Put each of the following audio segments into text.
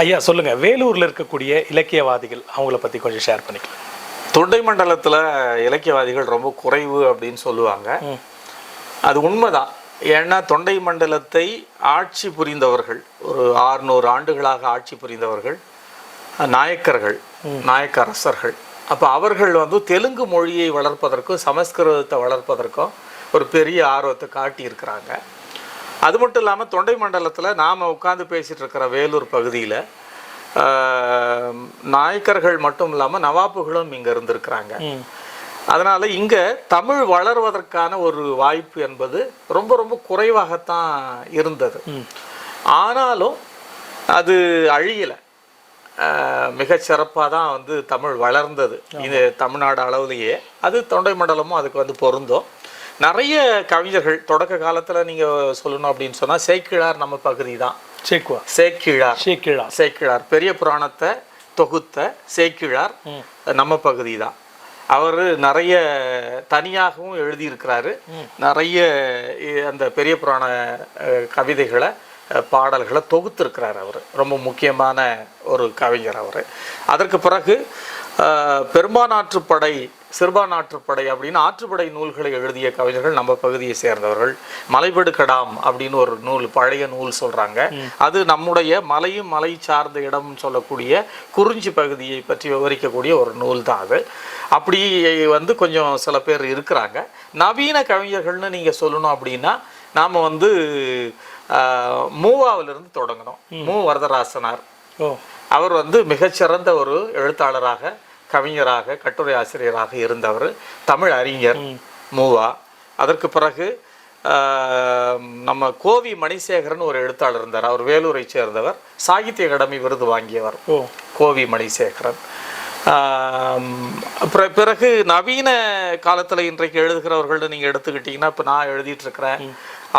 ஐயா சொல்லுங்க. வேலூர்ல இருக்கக்கூடிய இலக்கியவாதிகள் அவங்கள பத்தி கொஞ்சம் ஷேர் பண்ணிக்கலாம். தொண்டை மண்டலத்தில் இலக்கியவாதிகள் ரொம்ப குறைவு அப்படின்னு சொல்லுவாங்க. அது உண்மைதான். ஏன்னா தொண்டை மண்டலத்தை ஆட்சி புரிந்தவர்கள் ஒரு ஆறுநூறு ஆண்டுகளாக ஆட்சி புரிந்தவர்கள் நாயக்கர்கள் நாயக்க அரசர்கள் அப்போ அவர்கள் வந்து தெலுங்கு மொழியை வளர்ப்பதற்கும் சமஸ்கிருதத்தை வளர்ப்பதற்கும் ஒரு பெரிய ஆர்வத்தை காட்டியிருக்கிறாங்க. அது மட்டும் இல்லாமல் தொண்டை மண்டலத்தில் நாம் உட்காந்து பேசிகிட்டு இருக்கிற வேலூர் பகுதியில் நாயக்கர்கள் மட்டும் இல்லாமல் நவாப்புகளும் இங்கே இருந்திருக்கிறாங்க. அதனால் இங்கே தமிழ் வளர்வதற்கான ஒரு வாய்ப்பு என்பது ரொம்ப ரொம்ப குறைவாகத்தான் இருந்தது. ஆனாலும் அது அழியலை. மிகச் சிறப்பாக தான் வந்து தமிழ் வளர்ந்தது. இது தமிழ்நாடு அளவுலேயே. அது தொண்டை மண்டலமும் அதுக்கு வந்து பொருந்தும். நிறைய கவிஞர்கள் தொடக்க காலத்தில் நீங்கள் சொல்லணும் அப்படின்னு சொன்னால் சேக்கிழார் நம்ம பகுதி தான் சேக்குவா சேக்கிழார். ஷேக்கிழா சேக்கிழார். பெரிய புராணத்தை தொகுத்த சேக்கிழார் நம்ம பகுதி தான் அவர் நிறைய தனியாகவும் எழுதியிருக்கிறாரு. நிறைய அந்த பெரிய புராண கவிதைகளை பாடல்களை தொகுத்திருக்கிறார் அவர். ரொம்ப முக்கியமான ஒரு கவிஞர் அவர். அதற்கு பிறகு பெரும்பானாற்றுப்படை சிறுபானாற்றுப்படை அப்படின்னு ஆற்றுப்படை நூல்களை எழுதிய கவிஞர்கள் நம்ம பகுதியை சேர்ந்தவர்கள். மலைபடு கடாம் அப்படின்னு ஒரு நூல் பழைய நூல் சொல்றாங்க. அது நம்முடைய மலையும் மலை சார்ந்த இடம்னு சொல்லக்கூடிய குறிஞ்சி பகுதியை பற்றி விவரிக்கக்கூடிய ஒரு நூல் தான் அது. அப்படி வந்து கொஞ்சம் சில பேர் இருக்கிறாங்க. நவீன கவிஞர்கள்னு நீங்க சொல்லணும் அப்படின்னா நாம வந்து மூவாவிலிருந்து தொடங்கணும். மு. வரதராசனார் ஓ. அவர் வந்து மிகச்சிறந்த ஒரு எழுத்தாளராக கவிஞராக கட்டுரை ஆசிரியராக இருந்தவர் தமிழ் அறிஞர் மூவா. அதற்கு பிறகு நம்ம கோவி மணிசேகரன் ஒரு எழுத்தாளர் இருந்தார். அவர் வேலூரை சேர்ந்தவர். சாகித்ய அகாடமி விருது வாங்கியவர் ஓ. கோவி மணிசேகரன். பிறகு நவீன காலத்தில் இன்றைக்கு எழுதுகிறவர்கள்னு நீங்கள் எடுத்துக்கிட்டிங்கன்னா இப்போ நான் எழுதிட்டு இருக்கிறேன்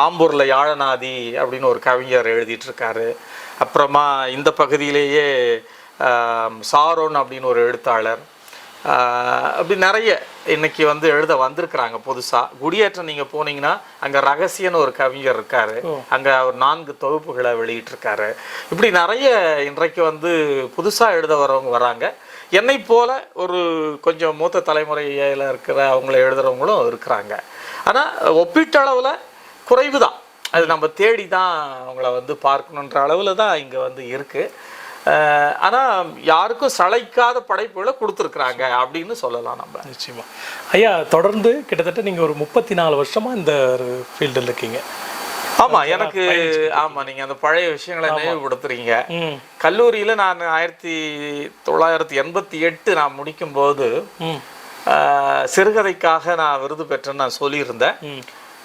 ஆம்பூரில் யாழநாதி அப்படின்னு ஒரு கவிஞர் எழுதிட்டு இருக்காரு அப்புறமா இந்த பகுதியிலேயே சாரோன் அப்படின்னு ஒரு எழுத்தாளர். அப்படி நிறைய இன்னைக்கு வந்து எழுத வந்திருக்கிறாங்க புதுசாக குடியேற்றம் நீங்கள் போனீங்கன்னா அங்கே ரகசியன்னு ஒரு கவிஞர் இருக்காரு. அங்கே அவர் நான்கு தொகுப்புகளை வெளியிட்டிருக்காரு. இப்படி நிறைய இன்றைக்கு வந்து புதுசாக எழுத வரவங்க வராங்க. என்னை போல ஒரு கொஞ்சம் மூத்த தலைமுறையில் இருக்கிற அவங்கள எழுதுறவங்களும் இருக்கிறாங்க. ஆனால் ஒப்பீட்டளவில் குறைவு தான் அது நம்ம தேடி தான் அவங்கள வந்து பார்க்கணுன்ற அளவில் தான் இங்கே வந்து இருக்குது ஆனால் யாருக்கும் சளைக்காத படைப்புகளை கொடுத்துருக்குறாங்க அப்படின்னு சொல்லலாம் நம்ம. நிச்சயமா. ஐயா தொடர்ந்து கிட்டத்தட்ட நீங்க ஒரு முப்பத்தி நாலு வருஷமா இந்த ஃபீல்டில் இருக்கீங்க. ஆமா எனக்கு ஆமா நீங்க அந்த பழைய விஷயங்களை நினைவுபடுத்துறீங்க. கல்லூரியில நான் ஆயிரத்தி தொள்ளாயிரத்தி எண்பத்தி எட்டு நான் முடிக்கும்போது ம். ஆஹ், சிறுகதைக்காக நான் விருது பெற்றேன்னு நான் சொல்லியிருந்தேன்.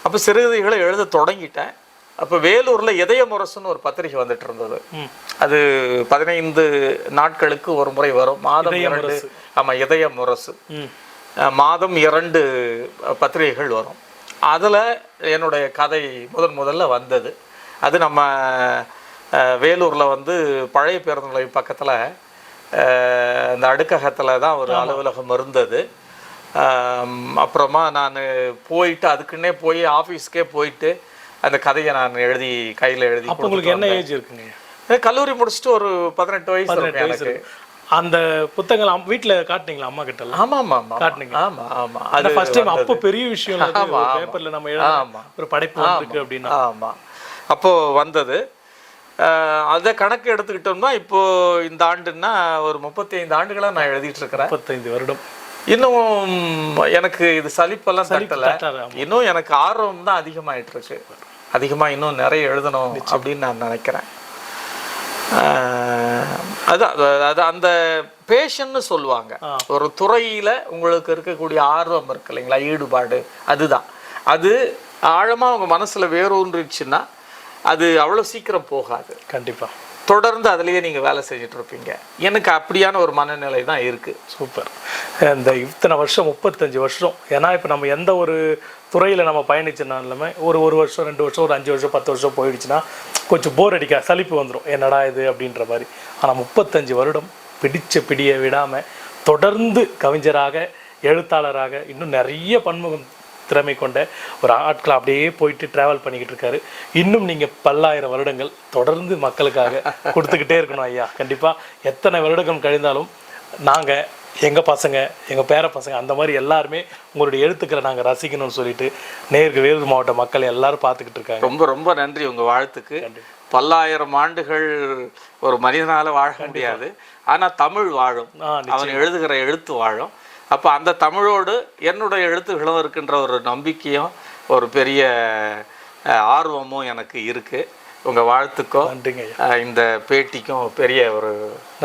அப்போ சிறுகதைகளை எழுத தொடங்கிட்டேன். அப்போ வேலூரில் இதய முரசுன்னு ஒரு பத்திரிகை வந்துட்டு இருந்தது. அது பதினைந்து நாட்களுக்கு ஒரு முறை வரும். மாதம் இரண்டு ஆமாம் இதய முரசு மாதம் இரண்டு பத்திரிகைகள் வரும். அதில் என்னுடைய கதை முதன் முதல்ல வந்தது. அது நம்ம வேலூர்ல வந்து பழைய பேருந்து நிலையம் பக்கத்தில் அந்த அடுக்ககத்தில் தான் ஒரு அலுவலகம் இருந்தது. அப்புறமா நான் போயிட்டு அதுக்குன்னே போய் ஆஃபீஸ்க்கே போயிட்டு அந்த கதையை நான் எழுதி கையில் எழுதி அப்போ உங்களுக்கு என்ன ஏஜ் இருக்குங்க? கல்லூரி முடிச்சுட்டு ஒரு பதினெட்டு வயசு பதினெட்டு வயசு எனக்கு. இருக்கு. அந்த புத்தகங்கள் வீட்ல காட்டுனீங்களா அம்மா கிட்ட எல்லாம்? ஆமா ஆமா ஆமா. காட்டுனீங்க. ஆமா ஆமா. அது ஃபர்ஸ்ட் டைம் அப்போ பெரிய விஷயம். பேப்பர்ல நம்ம எழுத. ஒரு படைப்பு வந்திருக்கு அப்படின்னா. ஆமா. அப்போ வந்தது. அதை கணக்கு எடுத்துக்கிட்டோம்னா இப்போ இந்த ஆண்டுன்னா ஒரு முப்பத்தி ஐந்து ஆண்டுகளா நான் எழுதிட்டு இருக்கிறேன். முப்பத்தைந்து வருடம். இன்னும் எனக்கு இது சலிப்பெல்லாம் தட்டல. இன்னும் எனக்கு ஆர்வம் தான் அதிகமாயிட்டு இருக்கு அதிகமா இன்னும் நிறைய எழுதணும் அப்படின்னு நான் நினைக்கிறேன். அதான் அது- அது அந்த பேஷன்னு சொல்லுவாங்க. ஒரு துறையில உங்களுக்கு இருக்கக்கூடிய ஆர்வம் இருக்கு இல்லைங்களா? ஈடுபாடு அதுதான். அது ஆழமா உங்க மனசுல வேரூன்றுச்சுன்னா அது அவ்வளவு சீக்கிரம் போகாது. கண்டிப்பா. தொடர்ந்து அதுலேயே நீங்கள் வேலை செஞ்சுட்டு இருப்பீங்க. எனக்கு அப்படியான ஒரு மனநிலை தான் இருக்குது சூப்பர். இந்த இத்தனை வருஷம் முப்பத்தஞ்சு வருஷம். ஏன்னா இப்போ நம்ம எந்த ஒரு துறையில் நம்ம பயணிச்சுனாலுமே ஒரு ஒரு வருஷம் ரெண்டு வருஷம் ஒரு அஞ்சு வருஷம் பத்து வருஷம் போயிடுச்சுன்னா கொஞ்சம் போர் அடிக்க சலிப்பு வந்துடும் என்னடா இது அப்படின்ற மாதிரி. ஆனால் முப்பத்தஞ்சு வருடம் பிடிச்ச பிடியை விடாமல் தொடர்ந்து கவிஞராக எழுத்தாளராக இன்னும் நிறைய பன்முகம் திறமை கொண்ட ஒரு ஆட்கள் அப்படியே போயிட்டு ட்ராவல் பண்ணிக்கிட்டு இருக்காரு. இன்னும் நீங்கள் பல்லாயிரம் வருடங்கள் தொடர்ந்து மக்களுக்காக கொடுத்துக்கிட்டே இருக்கணும் ஐயா. கண்டிப்பாக எத்தனை வருடங்கள் கழிந்தாலும் நாங்கள் எங்கள் பசங்க எங்கள் பேர பசங்க அந்த மாதிரி எல்லாருமே உங்களுடைய எழுத்துக்களை நாங்கள் ரசிக்கணும்னு சொல்லிட்டு நேருக்கு வேலூர் மாவட்ட மக்கள் எல்லாரும் பார்த்துக்கிட்டு இருக்காங்க. ரொம்ப ரொம்ப நன்றி உங்க வாழ்த்துக்கு. பல்லாயிரம் ஆண்டுகள் ஒரு மனிதனால வாழ முடியாது. ஆனா தமிழ் வாழும். அவன் எழுதுகிற எழுத்து வாழும். அப்ப அந்த தமிழோடு என்னுடைய எழுத்துகளும் இருக்கின்ற ஒரு நம்பிக்கையும் ஒரு பெரிய ஆர்வமும் எனக்கு இருக்கு. உங்க வாழ்த்துக்கும் இந்த பேட்டிக்கும் பெரிய ஒரு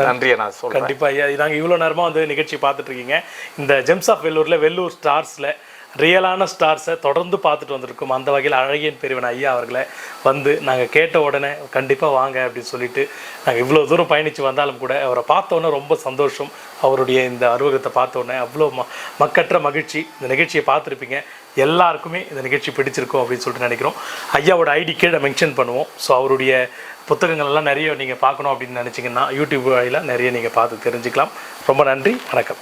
நன்றியை நான் சொல்றேன். கண்டிப்பா ஐயா நாங்கள் இவ்வளோ நேரமாக வந்து நிகழ்ச்சி பார்த்துட்டு இருக்கீங்க. இந்த ஜெம்ஸ் ஆஃப் வெள்ளூரில் வெள்ளூர் ஸ்டார்ஸில் ரியலான ஸ்டார்ஸை தொடர்ந்து பார்த்துட்டு வந்திருக்கோம். அந்த வகையில் அழகியன் பெரியவன் ஐயா அவர்களை வந்து நாங்கள் கேட்ட உடனே கண்டிப்பாக வாங்க அப்படின்னு சொல்லிட்டு நாங்கள் இவ்வளோ தூரம் பயணித்து வந்தாலும் கூட அவரை பார்த்தோன்னே ரொம்ப சந்தோஷம். அவருடைய இந்த அறுவகத்தை பார்த்தோன்னே அவ்வளோ ம மக்கற்ற மகிழ்ச்சி. இந்த நிகழ்ச்சியை பார்த்துருப்பீங்க. எல்லாருக்குமே இந்த நிகழ்ச்சி பிடிச்சிருக்கும் அப்படின்னு சொல்லிட்டு நினைக்கிறோம். ஐயாவோட ஐடி கீழே மென்ஷன் பண்ணுவோம். ஸோ அவருடைய புத்தகங்கள்லாம் நிறைய நீங்கள் பார்க்கணும் அப்படின்னு நினச்சிங்கன்னா யூடியூப் வழியில் நிறைய நீங்கள் பார்த்து தெரிஞ்சுக்கலாம். ரொம்ப நன்றி. வணக்கம்.